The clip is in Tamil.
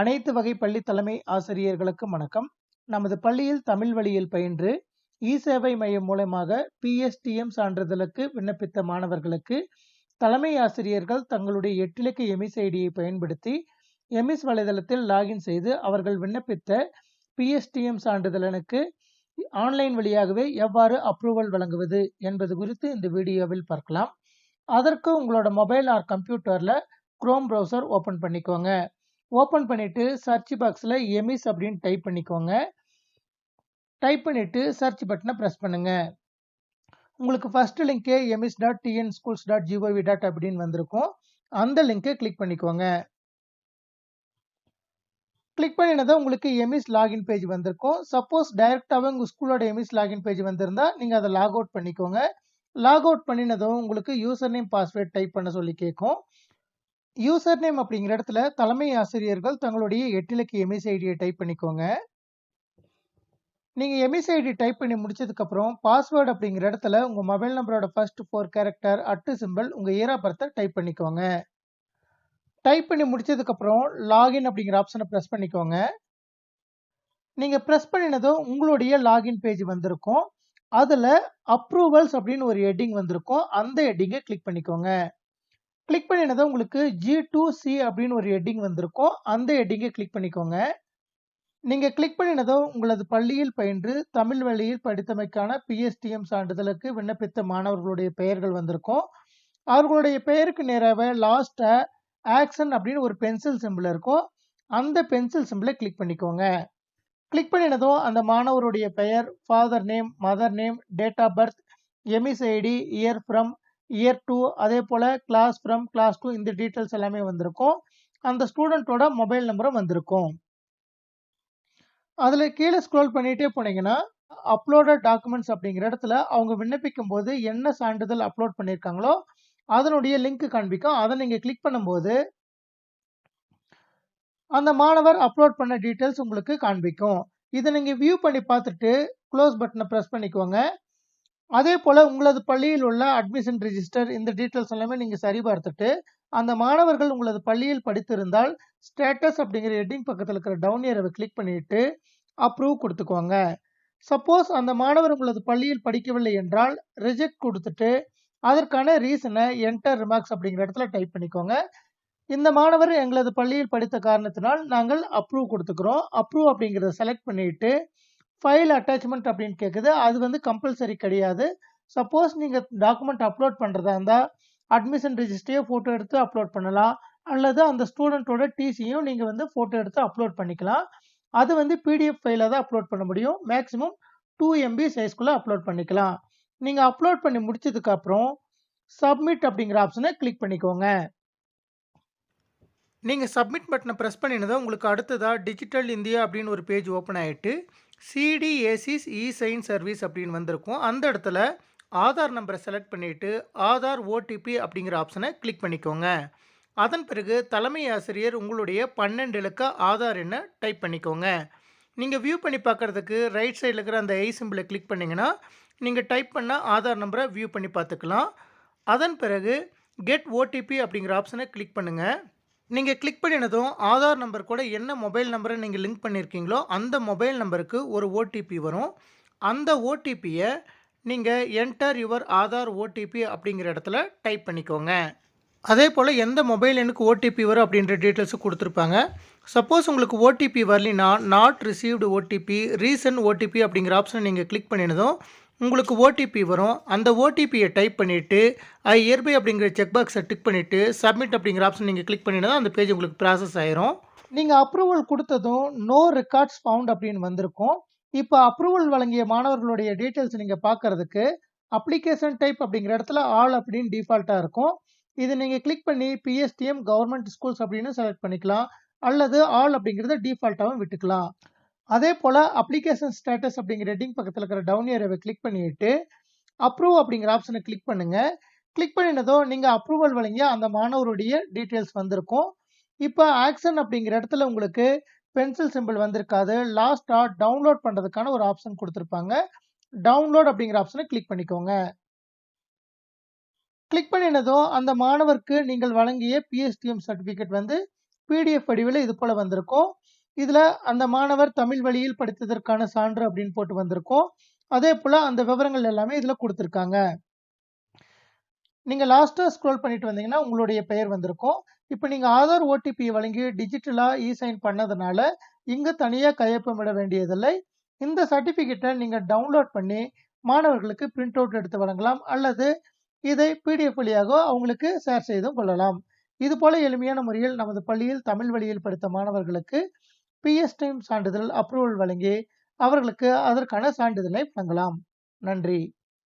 அனைத்து வகை பள்ளி தலைமை ஆசிரியர்களுக்கும் வணக்கம். நமது பள்ளியில் தமிழ் வழியில் பயின்று இ சேவை மையம் மூலமாக பிஎஸ்டிஎம் சான்றிதழுக்கு விண்ணப்பித்த மாணவர்களுக்கு தலைமை ஆசிரியர்கள் தங்களுடைய எட்டிலக்க எமிஸ் ஐடியை பயன்படுத்தி எமிஸ் வலைதளத்தில் லாகின் செய்து அவர்கள் விண்ணப்பித்த பிஎஸ்டிஎம் சான்றிதழனுக்கு ஆன்லைன் வழியாகவே எவ்வாறு அப்ரூவல் வழங்குவது என்பது குறித்து இந்த வீடியோவில் பார்க்கலாம். அதற்கு உங்களோட மொபைல் ஆர் கம்ப்யூட்டரில் குரோம் ப்ரௌசர் ஓப்பன் பண்ணிக்கோங்க. ஓப்பன் பண்ணிவிட்டு சர்ச் பாக்ஸில் எமிஸ் அப்படின்னு டைப் பண்ணிக்கோங்க. டைப் பண்ணிவிட்டு சர்ச் பட்டனை ப்ரெஸ் பண்ணுங்கள் உங்களுக்கு first லிங்க்கே EMIS dot TN schools dot G O V dot அப்படின்னு வந்திருக்கும். அந்த லிங்க்கை கிளிக் பண்ணிக்கோங்க. கிளிக் பண்ணினதும் உங்களுக்கு எமிஸ் லாகின் பேஜ் வந்திருக்கும். சப்போஸ் டைரெக்டாகவே உங்கள் ஸ்கூலோட எமிஸ் லாகின் பேஜ் வந்திருந்தால் நீங்கள் அதை லாக் அவுட் பண்ணிக்கோங்க. லாக் அவுட் பண்ணினதும் உங்களுக்கு யூசர் நேம் பாஸ்வேர்ட் டைப் பண்ண சொல்லி கேட்கும் யூசர் நேம் அப்படிங்கிற இடத்துல தலைமை ஆசிரியர்கள் தங்களுடைய எட்டிலக்கு எம்எஸ் ஐடியை டைப் பண்ணிக்கோங்க. நீங்கள் எம்எஸ் ஐடி டைப் பண்ணி முடிச்சதுக்கப்புறம் பாஸ்வேர்டு அப்படிங்கிற இடத்துல உங்கள் மொபைல் நம்பரோட first four character at symbol உங்கள் இயர் பர்த்தை டைப் பண்ணிக்கோங்க. டைப் பண்ணி முடிச்சதுக்கப்புறம் லாகின் அப்படிங்கிற ஆப்ஷனை ப்ரெஸ் பண்ணிக்கோங்க. நீங்கள் ப்ரெஸ் பண்ணினதும் உங்களுடைய லாகின் பேஜ் வந்திருக்கும். அதில் அப்ரூவல்ஸ் அப்படின்னு ஒரு ஹெட்டிங் வந்திருக்கும். அந்த ஹெட்டிங்கை கிளிக் பண்ணிக்கோங்க. கிளிக் பண்ணினதும் உங்களுக்கு ஜி டூ சி அப்படின்னு ஒரு ஹெட்டிங் வந்திருக்கும். அந்த ஹெட்டிங்கை கிளிக் பண்ணிக்கோங்க. நீங்கள் கிளிக் பண்ணினதும் உங்களது பள்ளியில் பயின்று தமிழ் வழியில் படித்தமைக்கான பிஎஸ்டிஎம் சான்றிதழுக்கு விண்ணப்பித்த மாணவர்களுடைய பெயர்கள் வந்திருக்கும். அவர்களுடைய பெயருக்கு நேராக லாஸ்ட்டாக ஆக்ஷன் அப்படின்னு ஒரு பென்சில் சிம்பிள் இருக்கும். அந்த பென்சில் சிம்பிளை கிளிக் பண்ணிக்கோங்க. கிளிக் பண்ணினதும் அந்த மாணவருடைய பெயர் father name mother name date of birth EMIS ID year from year to அதே போல் கிளாஸ் ஃப்ரம் கிளாஸ் டூ இந்த டீட்டெயில்ஸ் எல்லாமே வந்திருக்கும். அந்த ஸ்டூடெண்ட்டோட மொபைல் நம்பரும் வந்திருக்கும். அதில் கீழே ஸ்க்ரோல் பண்ணிகிட்டே போனீங்கன்னா அப்லோடட் டாக்குமெண்ட்ஸ் அப்படிங்கிற இடத்துல அவங்க விண்ணப்பிக்கும் போது என்ன சான்றிதழ் அப்லோட் பண்ணியிருக்காங்களோ அதனுடைய லிங்க் காண்பிக்கும். அதை நீங்கள் கிளிக் பண்ணும்போது அந்த மாணவர் அப்லோட் பண்ண டீட்டெயில்ஸ் உங்களுக்கு காண்பிக்கும். இதை நீங்கள் வியூ பண்ணி பார்த்துட்டு க்ளோஸ் பட்டனை ப்ரெஸ் பண்ணிக்கோங்க. அதே போல் உங்களது பள்ளியில் உள்ள அட்மிஷன் ரிஜிஸ்டர் இந்த டீட்டெயில்ஸ் எல்லாமே நீங்கள் சரி பார்த்துட்டு அந்த மாணவர்கள் உங்களது பள்ளியில் படித்திருந்தால் ஸ்டேட்டஸ் அப்படிங்கிற ஹெட்டிங் பக்கத்தில் இருக்கிற டவுன் ஏரவை கிளிக் பண்ணிட்டு அப்ரூவ் கொடுத்துக்கோங்க. சப்போஸ் அந்த மாணவர் உங்களது பள்ளியில் படிக்கவில்லை என்றால் ரிஜெக்ட் கொடுத்துட்டு அதற்கான ரீசனை என்டர் ரிமார்க்ஸ் அப்படிங்கிற இடத்துல டைப் பண்ணிக்கோங்க. இந்த மாணவர் எங்களது பள்ளியில் படித்த காரணத்தினால் நாங்கள் அப்ரூவ் கொடுத்துக்கிறோம். அப்ரூவ் அப்படிங்கிறத செலக்ட் பண்ணிட்டு ஃபைல் அட்டாச்மெண்ட் அப்படின்னு கேட்குது அது வந்து கம்பல்சரி கிடையாது. சப்போஸ் நீங்கள் டாக்குமெண்ட் அப்லோட் பண்ணுறதா இருந்தால் அட்மிஷன் ரிஜிஸ்டரையும் ஃபோட்டோ எடுத்து அப்லோட் பண்ணலாம். அல்லது அந்த ஸ்டூடெண்ட்டோட டிசியும் நீங்கள் வந்து ஃபோட்டோ எடுத்து அப்லோட் பண்ணிக்கலாம். அது வந்து பிடிஎஃப் ஃபைலாக தான் அப்லோட் பண்ண முடியும். மேக்ஸிமம் டூ எம்பி சைஸ்க்குள்ளே அப்லோட் பண்ணிக்கலாம். நீங்கள் அப்லோட் பண்ணி முடிச்சதுக்கப்புறம் சப்மிட் அப்படிங்கிற ஆப்ஷனை கிளிக் பண்ணிக்கோங்க. நீங்கள் சப்மிட் பட்டனை ப்ரெஸ் பண்ணினதும் உங்களுக்கு அடுத்ததாக டிஜிட்டல் இந்தியா அப்படின்னு ஒரு பேஜ் ஓப்பன் ஆகிட்டு சிடிஏசிஸ் இ சைன் சர்வீஸ் அப்படின்னு வந்திருக்கும். அந்த இடத்துல ஆதார் நம்பரை செலக்ட் பண்ணிவிட்டு ஆதார் ஓடிபி அப்படிங்கிற ஆப்ஷனை கிளிக் பண்ணிக்கோங்க. அதன் பிறகு தலைமை ஆசிரியர் உங்களுடைய பன்னெண்டு இலக்க ஆதார் எண்ணை டைப் பண்ணிக்கோங்க. நீங்கள் வியூ பண்ணி பார்க்குறதுக்கு ரைட் சைடில் இருக்கிற அந்த ஐ சிம்பிளை கிளிக் பண்ணிங்கன்னா நீங்கள் டைப் பண்ண ஆதார் நம்பரை வியூ பண்ணி பார்த்துக்கலாம். அதன் பிறகு கெட் ஓடிபி அப்படிங்கிற ஆப்ஷனை கிளிக் பண்ணுங்கள் நீங்கள் கிளிக் பண்ணினதும் ஆதார் நம்பர் கூட என்ன மொபைல் நம்பரை நீங்கள் லிங்க் பண்ணியிருக்கீங்களோ அந்த மொபைல் நம்பருக்கு ஒரு ஓடிபி வரும். அந்த ஓடிபியை நீங்கள் என்டர் யுவர் ஆதார் ஓடிபி அப்படிங்கிற இடத்துல டைப் பண்ணிக்கோங்க. அதே போல் எந்த மொபைல் எனக்கு ஓடிபி வரும் அப்படின்ற டீட்டெயில்ஸும் கொடுத்துருப்பாங்க. சப்போஸ் உங்களுக்கு OTP வரலினா not received OTP reason OTP அப்படிங்கிற ஆப்ஷனை நீங்கள் கிளிக் பண்ணினதும் உங்களுக்கு ஓடிபி வரும். அந்த ஓடிபியை டைப் பண்ணிவிட்டு ஐ இயற்பை அப்படிங்கிற செக் பாக்ஸை டிக் பண்ணிவிட்டு சப்மிட் அப்படிங்கிற ஆப்ஷன் நீங்கள் கிளிக் பண்ணினா அந்த பேஜ் உங்களுக்கு ப்ராசஸ் ஆயிரும். நீங்கள் அப்ரூவல் கொடுத்ததும் நோ ரெக்கார்ட்ஸ் ஃபவுண்ட் அப்படின்னு வந்திருக்கும். இப்போ அப்ரூவல் வழங்கிய மாணவர்களுடைய டீட்டெயில்ஸ் நீங்கள் பார்க்கறதுக்கு அப்ளிகேஷன் டைப் அப்படிங்கிற இடத்துல ஆல் அப்படின்னு டிஃபால்ட்டாக இருக்கும். இது நீங்கள் கிளிக் பண்ணி பிஎஸ்டிஎம் கவர்மெண்ட் ஸ்கூல்ஸ் அப்படின்னு செலக்ட் பண்ணிக்கலாம். அல்லது ஆல் அப்படிங்கிறத டிஃபால்ட்டாகவும் விட்டுக்கலாம். அதே போல் அப்ளிகேஷன் ஸ்டேட்டஸ் அப்படிங்கிற ஹெட்டிங் பக்கத்தில் இருக்கிற டவுன் ஏரியாவை கிளிக் பண்ணிவிட்டு அப்ரூவ் அப்படிங்கிற ஆப்ஷனை கிளிக் பண்ணுங்கள் கிளிக் பண்ணினதும் நீங்கள் அப்ரூவல் வழங்கிய அந்த மாணவருடைய டீட்டெயில்ஸ் வந்திருக்கும். இப்போ ஆக்ஷன் அப்படிங்கிற இடத்துல உங்களுக்கு பென்சில் சிம்பிள் வந்திருக்காது. லாஸ்ட்டாக டவுன்லோட் பண்ணுறதுக்கான ஒரு ஆப்ஷன் கொடுத்துருப்பாங்க. டவுன்லோட் அப்படிங்கிற ஆப்ஷனை கிளிக் பண்ணிக்கோங்க. கிளிக் பண்ணினதும் அந்த மாணவருக்கு நீங்கள் வழங்கிய பிஎஸ்டிஎம் சர்டிஃபிகேட் வந்து பிடிஎஃப் வடிவில் இது போல் வந்திருக்கும். இதில் அந்த மாணவர் தமிழ் வழியில் படித்ததற்கான சான்று அப்படின்னு போட்டு வந்திருக்கோம். அதே போல் அந்த விவரங்கள் எல்லாமே இதில் கொடுத்துருக்காங்க. நீங்கள் லாஸ்ட்டாக ஸ்க்ரோல் பண்ணிட்டு வந்தீங்கன்னா உங்களுடைய பெயர் வந்திருக்கும். இப்போ நீங்கள் ஆதார் ஓடிபி வழங்கி டிஜிட்டலாக இ சைன் பண்ணதுனால இங்கே தனியாக கையொப்பமிட வேண்டியதில்லை. இந்த சர்டிஃபிகேட்டை நீங்கள் டவுன்லோட் பண்ணி மாணவர்களுக்கு பிரிண்ட் அவுட் எடுத்து வழங்கலாம். அல்லது இதை பிடிஎஃப் வழியாக அவங்களுக்கு ஷேர் செய்தும் கொள்ளலாம். இது போல எளிமையான முறையில் நமது பள்ளியில் தமிழ் வழியில் படித்த மாணவர்களுக்கு பிஎஸ் டைம் சான்றிதழ் அப்ரூவல் வழங்கி அவர்களுக்கு அதற்கான சான்றிதழை வழங்கலாம். நன்றி.